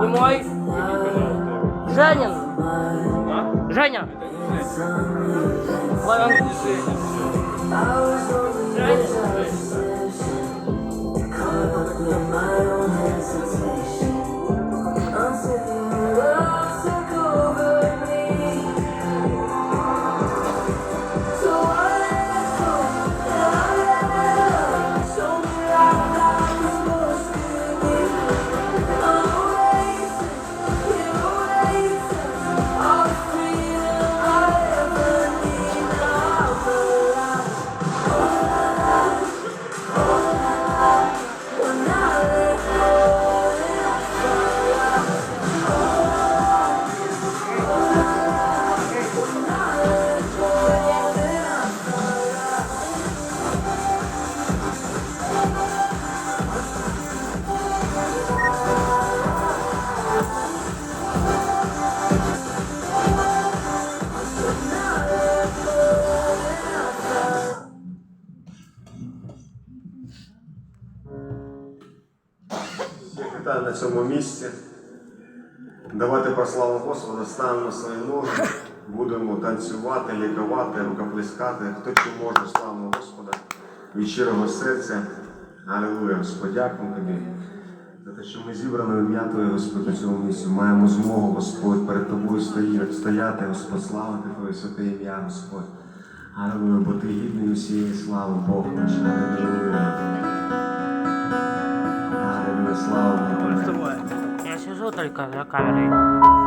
Не мой. Женин. А? Женя. Женя. Давайте прославу Господа, станемо свої ноги, будемо танцювати, лікувати, рукоплескати. Хто чи може, славимо Господа від щирого серця. Алілуя, Господь, дякуємо тобі. За те, що ми зібрані в ім'я Твоє, Господь, на цьому місці. Маємо змогу, Господь, перед тобою стояти, Господь, славити Твоє святе ім'я, Господь. Алілуя, бо ти гідний усієї слави, Бог наш. Алілуя. Алілуя, слава Богу. 我得改改嘞。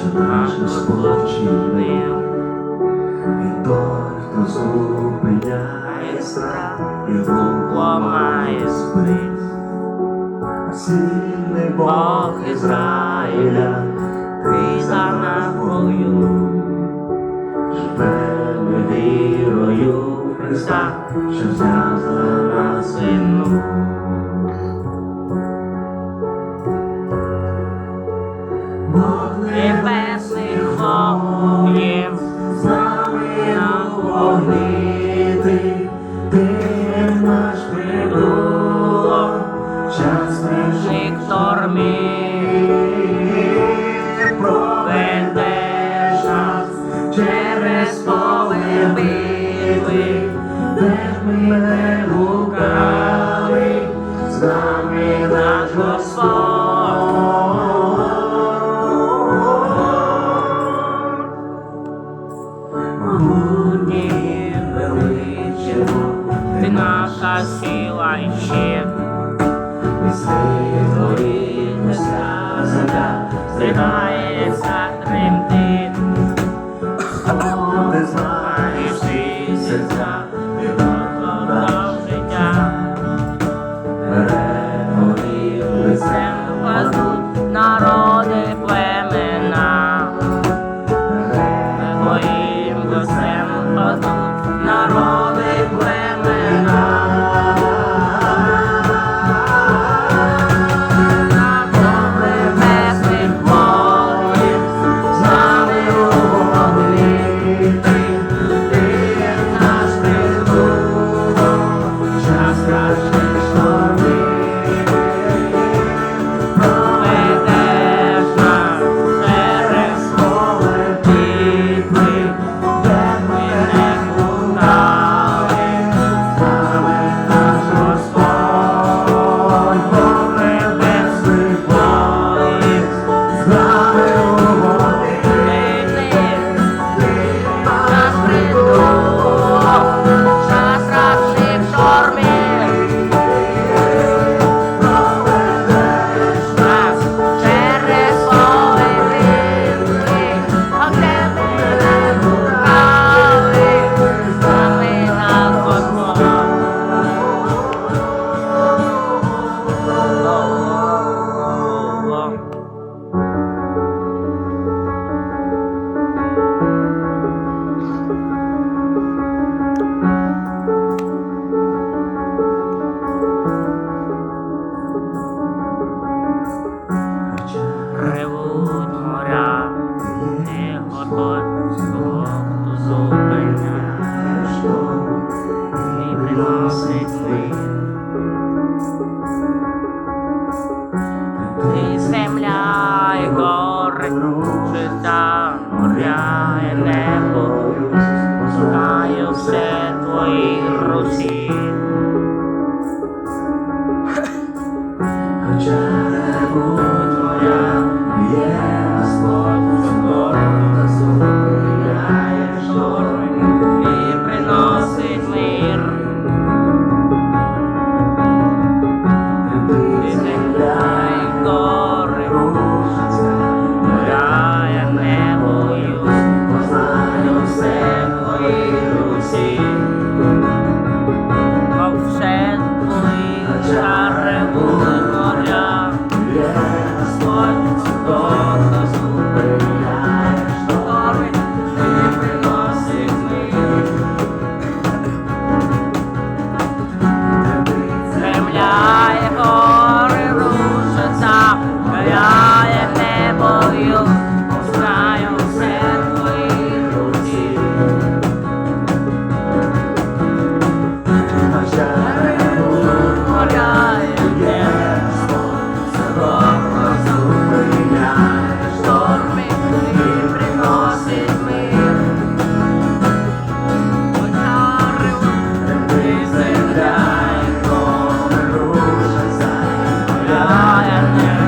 що наших спочинив. І той, хто зупиняє страх, його ламає спис. Сильний Бог Ізраїля, ти за нас воюй. Живе вірою Христа, що взяв небесних хор. say hi, it's 对呀。nós, nós, nós. Yeah.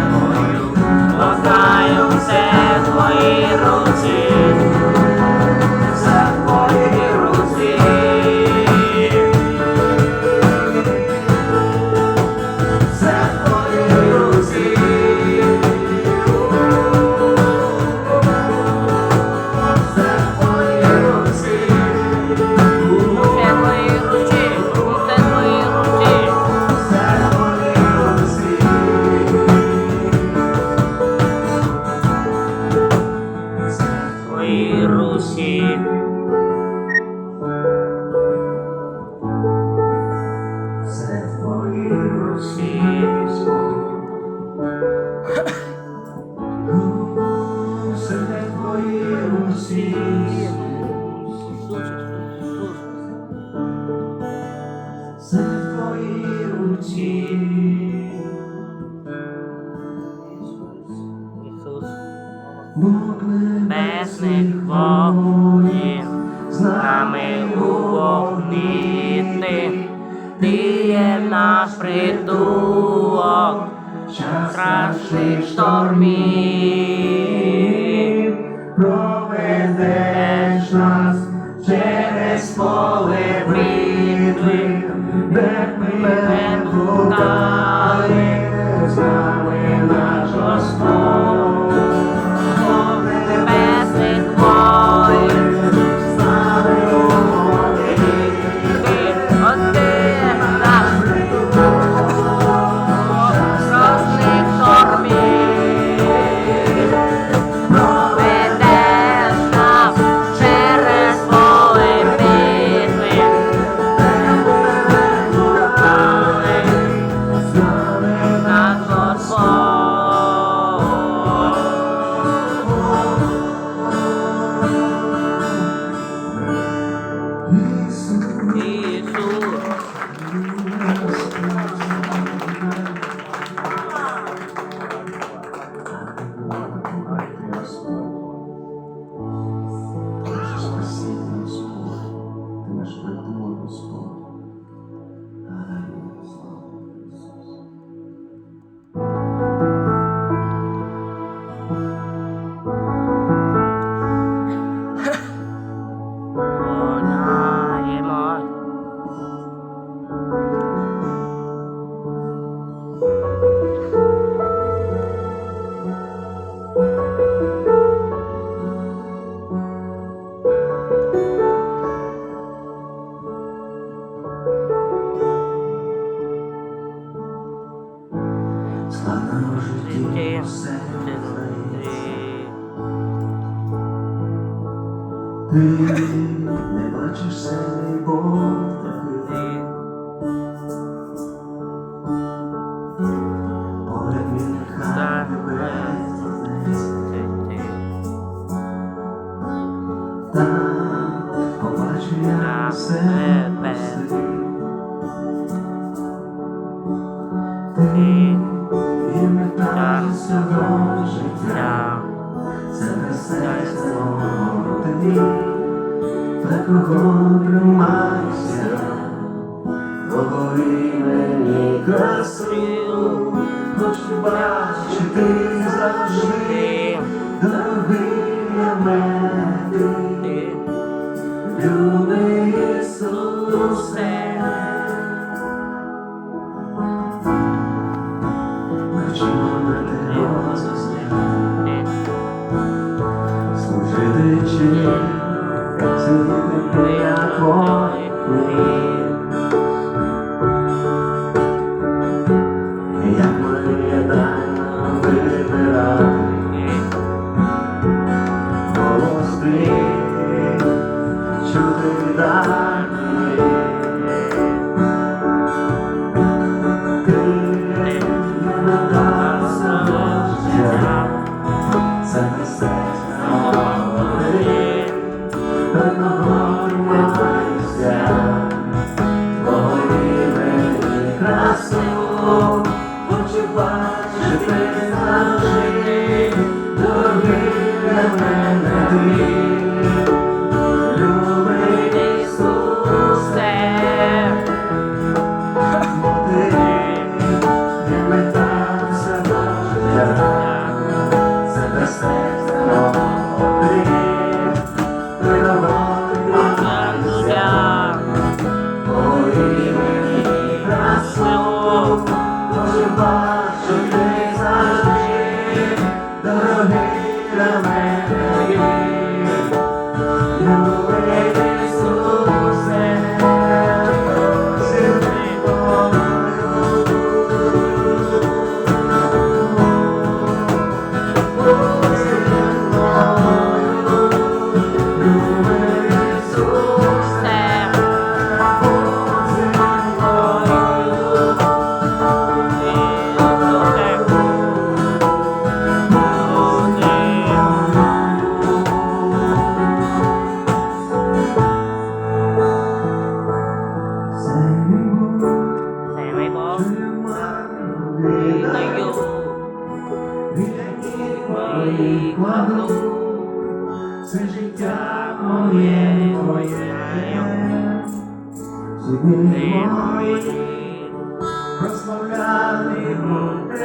quieres forever. Він і мета всього життя, це мистецтво тобі, такого тримайся, Богові мені красив, хочу бачити.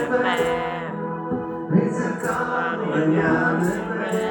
Тебе, відзеркалення небес,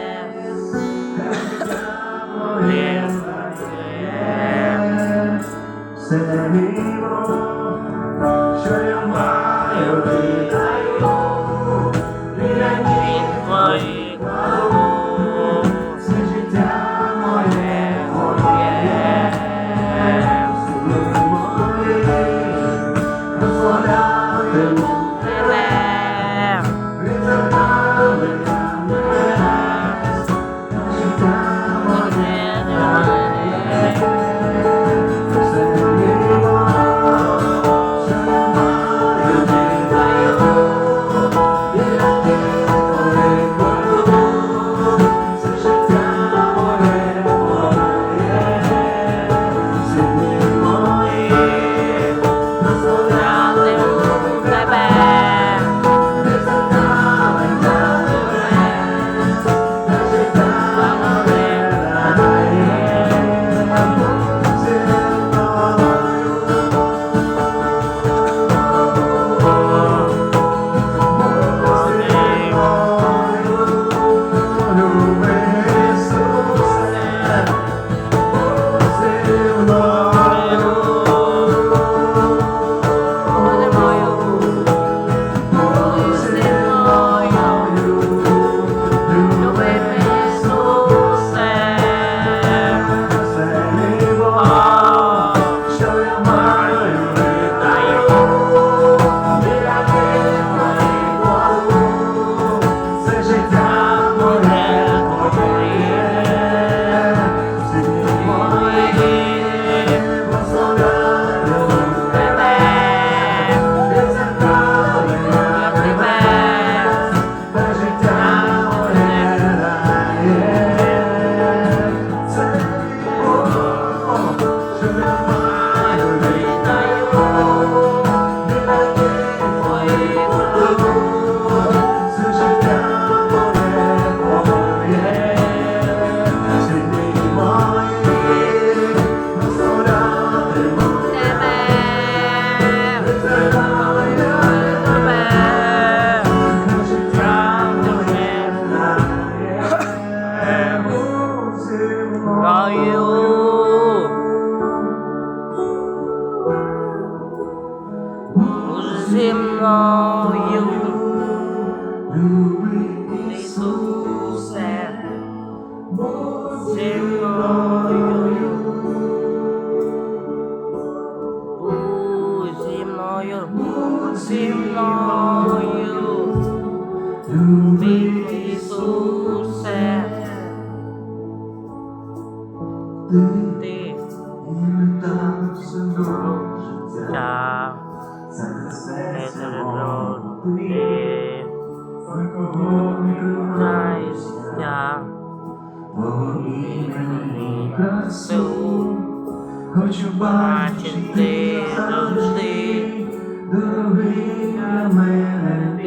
away so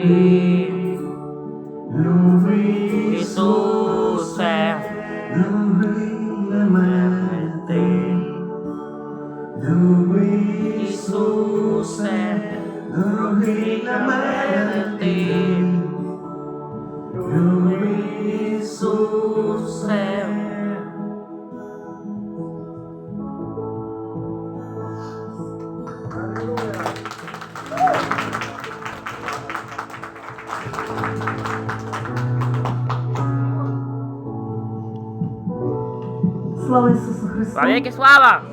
Amen. Слава Ісусу слава!